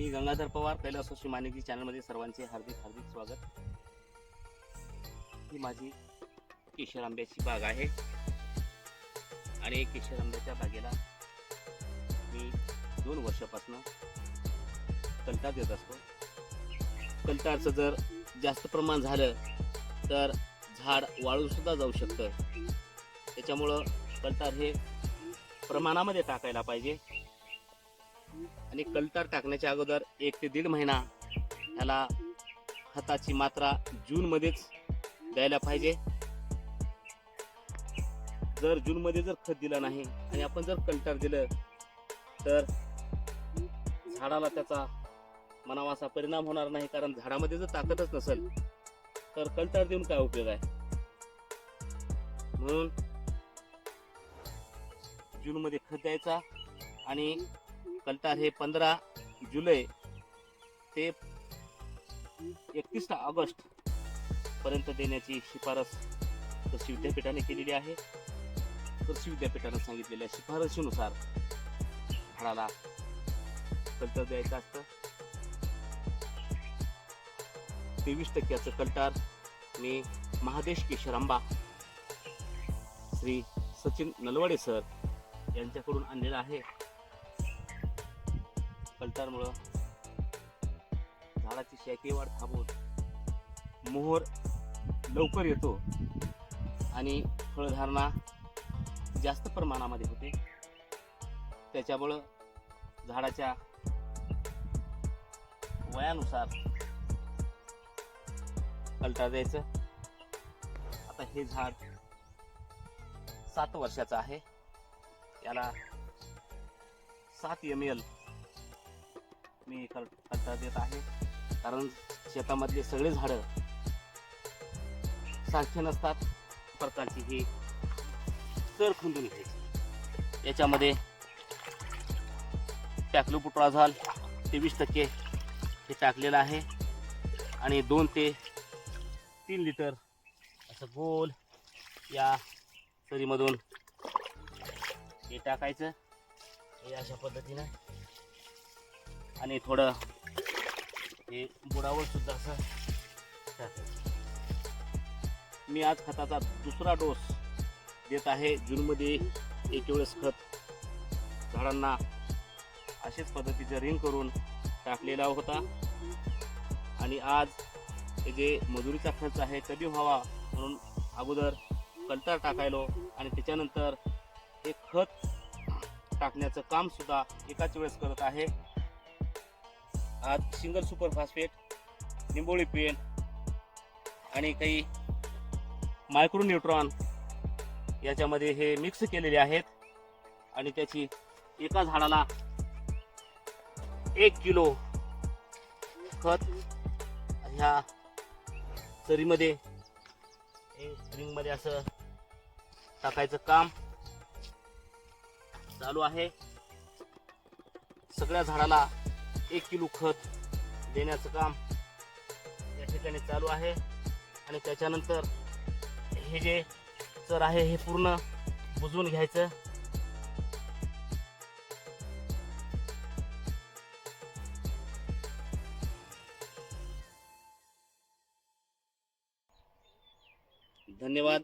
मी गंगाधर पवार कैलासोशी मानेजी चॅनलमध्ये सर्वांचे हार्दिक हार्दिक स्वागत. ही माझी केशर आंब्याची बाग आहे. आणि केशर आंब्याच्या बागेला मी दोन वर्षापासून कंटार देत असतो. कंटारचं जर जास्त प्रमाण झालं तर झाड वाळून सुद्धा जाऊ शकतं. त्याच्यामुळं कंटार हे प्रमाणामध्ये टाकायला पाहिजे. आणि कलटार टाकण्याच्या अगोदर एक ते दीड महिना ह्याला खताची मात्रा जूनमध्येच द्यायला पाहिजे. जर जूनमध्ये जर खत दिलं नाही आणि आपण जर कल्टर दिलं तर झाडाला त्याचा म्हणावा असा परिणाम होणार नाही कारण झाडामध्ये जर ताकदच नसेल तर कल्टर देऊन काय उपयोग आहे? म्हणून जूनमध्ये खत द्यायचा आणि कल्टार हे पंधरा जुलै ते एकतीस ऑगस्ट पर्यंत देण्याची शिफारस कृषी विद्यापीठाने केलेली आहे. कृषी विद्यापीठाने सांगितलेल्या शिफारशीनुसार झाडाला कल्टर द्यायचं असतं. तेवीस टक्क्याचं कल्टार मी महादेश केशरांबा श्री सचिन नलवडे सर यांच्याकडून आणलेलं आहे. कल्टारमुळं झाडाची शाखीय वाढ थांबवून मोहर लवकर येतो आणि फळधारणा जास्त प्रमाणामध्ये होते. त्याच्यामुळं झाडाच्या वयानुसार कल्टार द्यायचं. आता हे झाड सात वर्षाचं आहे. याला सात एम एल मी कल देत आहे. कारण शेतामधले सगळे झाडं सारखे नसतात. प्रकारची ही तर खुंदून घ्यायची याच्यामध्ये झाल. तेवीस टक्के हे टाकलेलं आहे. आणि दोन ते तीन लिटर असं गोल या सरीमधून हे टाकायचं. हे अशा पद्धतीनं आणि थोडं हे बुडावर सुद्धा असं मी आज खताचा दुसरा डोस देत आहे. जूनमध्ये एक वेळेस खत झाडांना अशाच पद्धतीचं रिंग करून टाकलेला होता. आणि आज हे जे मजुरीचा खर्च आहे कमी व्हावा म्हणून अगोदर कल्टार टाकायलो आणि त्याच्यानंतर हे खत टाकण्याचं कामसुद्धा एकाच वेळेस करत आहे. आज सिंगल सुपर फॉस्फेट निंबोळी पेन आणि काही मायक्रो न्यूट्रॉन याच्यामध्ये हे मिक्स केलेले आहेत. आणि त्याची एका झाडाला एक किलो खत ह्या चरीमध्ये रिंगमध्ये असं टाकायचं काम चालू आहे. सगळ्या झाडाला एक किलो खत देण्याचं काम या ठिकाणी चालू आहे. आणि त्याच्यानंतर हे जे चर आहे हे पूर्ण बुजवून घ्यायचं. धन्यवाद.